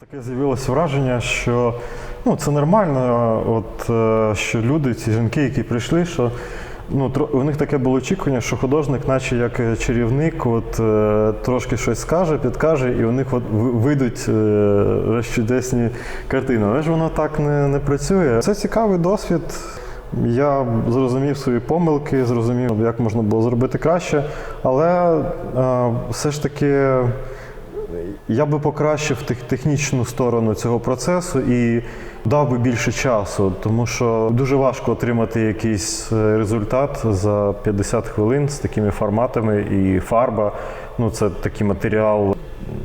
Таке з'явилося враження, що ну, це нормально, от, е, що люди, ці жінки, які прийшли, що ну, у них таке було очікування, що художник, наче як е, чарівник, от, е, трошки щось скаже, підкаже, і у них от вийдуть чудесні картини. Але ж воно так не, не працює. Це цікавий досвід. Я зрозумів свої помилки, зрозумів, як можна було зробити краще, але все ж таки. Я би покращив тех- технічну сторону цього процесу і дав би більше часу, тому що дуже важко отримати якийсь е, результат за 50 хвилин з такими форматами і фарба. Ну, це такий матеріал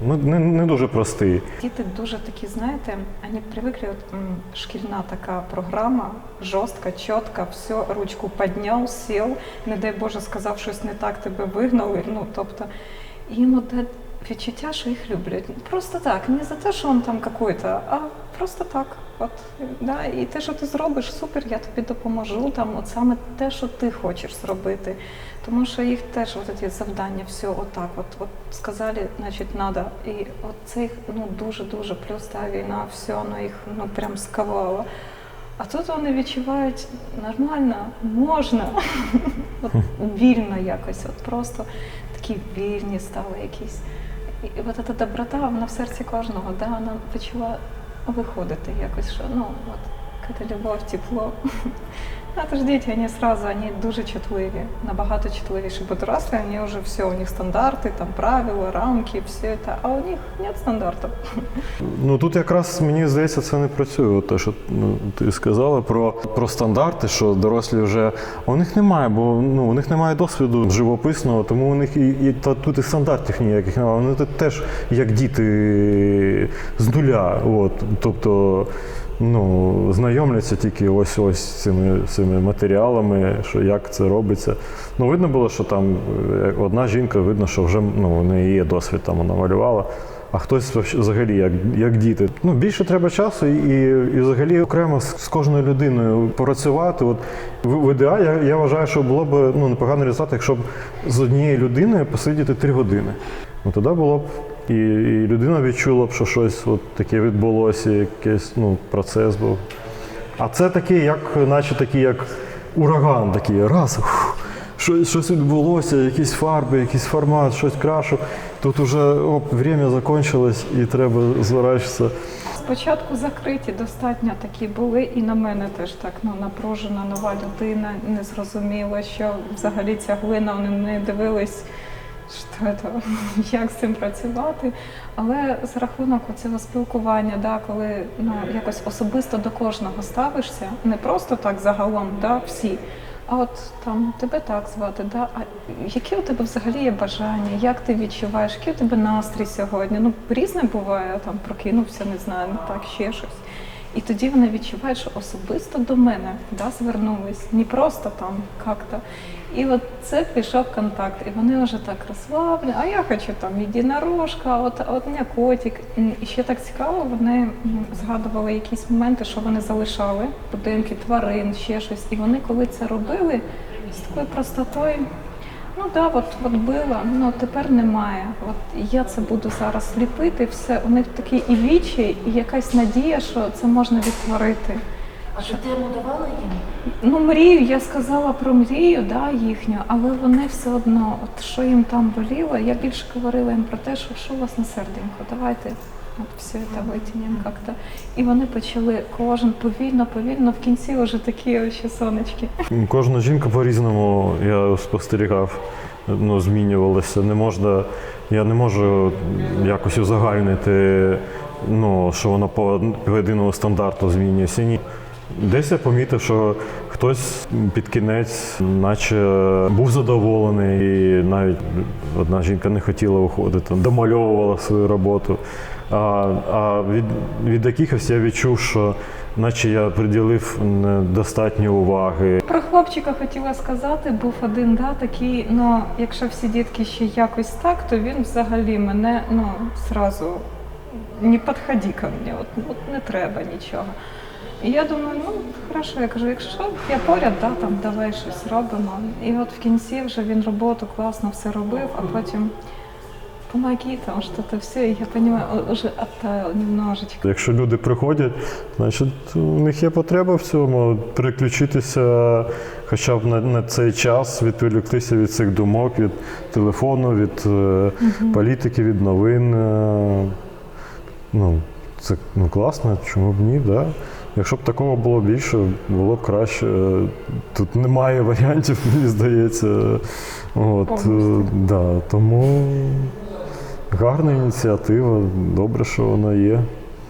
ну, не, не дуже простий. Діти дуже такі, знаєте, вони привикли, от, м, шкільна така програма, жорстка, чітка, все, ручку підняв, сів, не дай Боже, сказав щось не так, тебе вигнали. Ну, тобто, їм от відчуття, що їх люблять. Просто так, не за те, що він там какой-то, а просто так. От, да, і те, що ти зробиш, супер, я тобі допоможу. Там, от саме те, що ти хочеш зробити. Тому що їх теж от ці завдання, все отак, от, от сказали, значить, надо. І от це ну, дуже-дуже плюс та війна, все, воно їх ну, прям сковало. А тут вони відчувають нормально, можна, от, вільно якось, от просто такі вільні стали якісь. І от ця доброта, вона в серці кожного, да, вона почала виходити якось, що ну от любов, тепло. А то ж діти, вони сразу, вони дуже чутливі, набагато чутливіші, бо дорослі, вони вже все, у них стандарти, там правила, рамки, все це, а у них нет стандартів. Ну тут якраз мені здається, це не працює. От Те, що ну, ти сказала про, про стандарти, що дорослі вже у них немає, бо ну у них немає досвіду живописного, тому у них і, і та тут і стандартів ніяких немає. Вони теж як діти з нуля. От, тобто. Ну, знайомляться тільки ось ось цими, цими матеріалами, що як це робиться. Ну, видно було, що там е, одна жінка, видно, що вже ну, у неї є досвід, там вона малювала а хтось взагалі як, як діти. Ну, більше треба часу і, і, взагалі окремо з, кожною людиною попрацювати. От в, в ідеалі я, я вважаю, що було б ну, непоганий результат, якщо б з однією людиною посидіти три години. Ну тоді було б. І, і людина відчула б, що щось от таке відбулося, якийсь ну, процес був. А це такий, як, наче такий, як ураган, такий раз. ух, щось, щось відбулося, якісь фарби, якийсь формат, щось крашу. Тут уже оп, время закончилось і треба зворачуватися. Спочатку закриті достатньо такі були, і на мене теж так ну, напружена нова людина, не зрозуміло, що взагалі ця глина, вони не дивились, що це, як з цим працювати. Але з рахунок цього спілкування, да, коли ну, якось особисто до кожного ставишся, не просто так загалом, да, всі. А от там тебе так звати, да? а які у тебе взагалі є бажання, як ти відчуваєш, який у тебе настрій сьогодні? Ну, різне буває, там прокинувся, не знаю, не так, ще щось. І тоді вони відчувають, що особисто до мене да, звернулись, не просто там як-то. І от це пішов контакт, і вони вже так розслаблені, а я хочу там єдинорожка, от, от мене котик. І ще так цікаво, вони згадували якісь моменти, що вони залишали, будинки, тварин, ще щось. І вони, коли це робили, з такою простотою, ну да, от, от била, ну тепер немає. От я це буду зараз ліпити, все. У них такий і вічі, і якась надія, що це можна відтворити. А ти тему давала їм? Ну, мрію, я сказала про мрію, да, їхню, але вони все одно, от що їм там боліло, я більше говорила їм про те, що що у вас на серденько, давайте все це витінням як-то. І вони почали кожен повільно, повільно, в кінці вже такі ще сонечки. Кожна жінка по-різному я спостерігав, ну, змінювалася. Не можна, я не можу якось узагальнити, ну, що вона по, по єдиному стандарту змінюється. Ні. Десь я помітив, що хтось під кінець, наче був задоволений, і навіть одна жінка не хотіла виходити, домальовувала свою роботу. А, а від, від якихось я відчув, що наче я приділив недостатньо уваги. Про хлопчика хотіла сказати, був один, да, такий, ну, якщо всі дітки ще якось так, то він взагалі мене, ну, зразу не підходи ко мені, от, от не треба нічого. І я думаю, ну хорошо, я кажу, якщо я поряд, да, там давай щось робимо. І от в кінці вже він роботу класно все робив, а потім помоги, там что-то все. Я он уже оттаял немножечко. Якщо люди приходять, значить у них є потреба в цьому переключитися хоча б на, на цей час, відволіктися від цих думок, від телефону, від е, політики, від новин. Е, ну, це ну, класно, чому б ні, да? Якщо б такого було більше, було б краще. Тут немає варіантів, мені здається. От, е, Повністю. да, тому гарна ініціатива, добре, що вона є.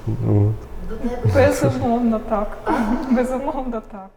От. Безумовно так. Безумовно так.